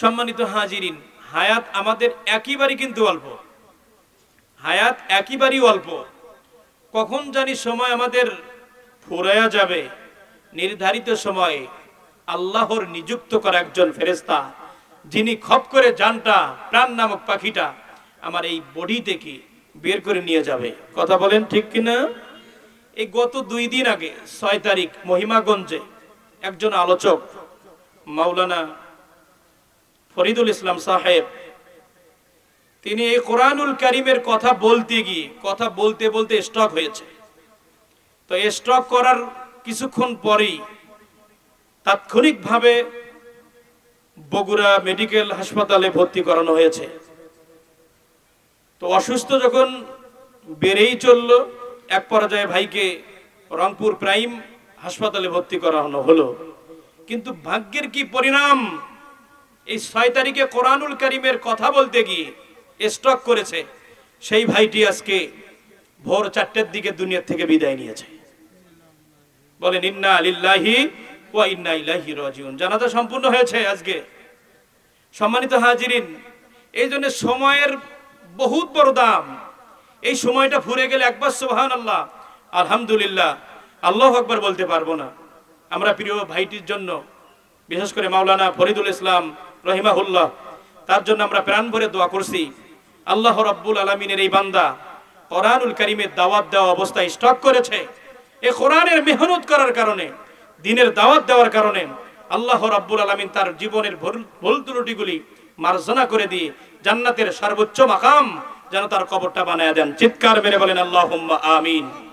সম্মানিত হাজিরিন, হায়াত আমাদের একেবারেই কিন্তু অল্প। হায়াত একেবারেই অল্প। কখন জানি সময় আমাদের ফুরায়া যাবে। নির্ধারিত সময়ে আল্লাহর নিযুক্ত করা একজন ফেরেস্তা যিনি খপ করে জানটা, প্রাণ নামক পাখিটা আমার এই বডি থেকে বের করে নিয়ে যাবে। কথা বলেন ঠিক কিনা? এই গত দুই দিন আগে, ছয় তারিখ, মহিমাগঞ্জে একজন আলোচক, মাওলানা ফরিদুল ইসলাম সাহেব, তিনি এই কোরআনুল কারিমের কথা বলতে গিয়ে, কথা বলতে বলতে স্টক হয়েছে। তো স্টক করার কিছুক্ষণ পরেই তাৎক্ষণিকভাবে বগুড়া মেডিকেল হাসপাতালে ভর্তি করানো হয়েছে। তো অসুস্থ যখন বেড়েই চলল, এক পর্যায়ে ভাইকে রংপুর প্রাইম হাসপাতালে ভর্তি করানো হলো। কিন্তু ভাগ্যের কি পরিণাম? এই ছয় তারিখে কোরআনুল করিমের কথা বলতে গিয়ে স্টক করেছে। সেই ভাইটি আজকে ভোর চারটের দিকে দুনিয়া থেকে বিদায় নিয়েছে। বলেন, ইন্না আলিল্লাহি ওয়া ইন্না ইলাইহি রাজিউন। জানাজা সম্পূর্ণ হয়েছে আজকে। সম্মানিত হাজিরিন, এই জন্য সময়ের বহুত বড় দাম। এই সময়টা ফুরে গেলে একবার সুবহান আল্লাহ আলহামদুলিল্লাহ, আল্লাহ আকবার বলতে পারব না। আমরা প্রিয় ভাইটির জন্য, বিশেষ করে মাওলানা ফরিদুল ইসলাম রহিমাহুল্লাহ। তার জন্য আমরা প্রাণ ভরে দোয়া করছি। আল্লাহ রাব্বুল আলমিনের এই বান্দা কোরআনুল করিমের দাওয়াত দেওয়া অবস্থায় স্টক করেছে। এই কোরআনের মেহনত করার কারণে, দিনের দাওয়াত দেওয়ার কারণে আল্লাহ রাব্বুল আলমিন তার জীবনের ভুল- ভুল ত্রুটিগুলি মার্জনা করে দিয়ে জান্নাতের সর্বোচ্চ মাকাম যেন তার কবরটা বানায় দেন। চিৎকার মেরে বলেন আল্লাহ আমিন।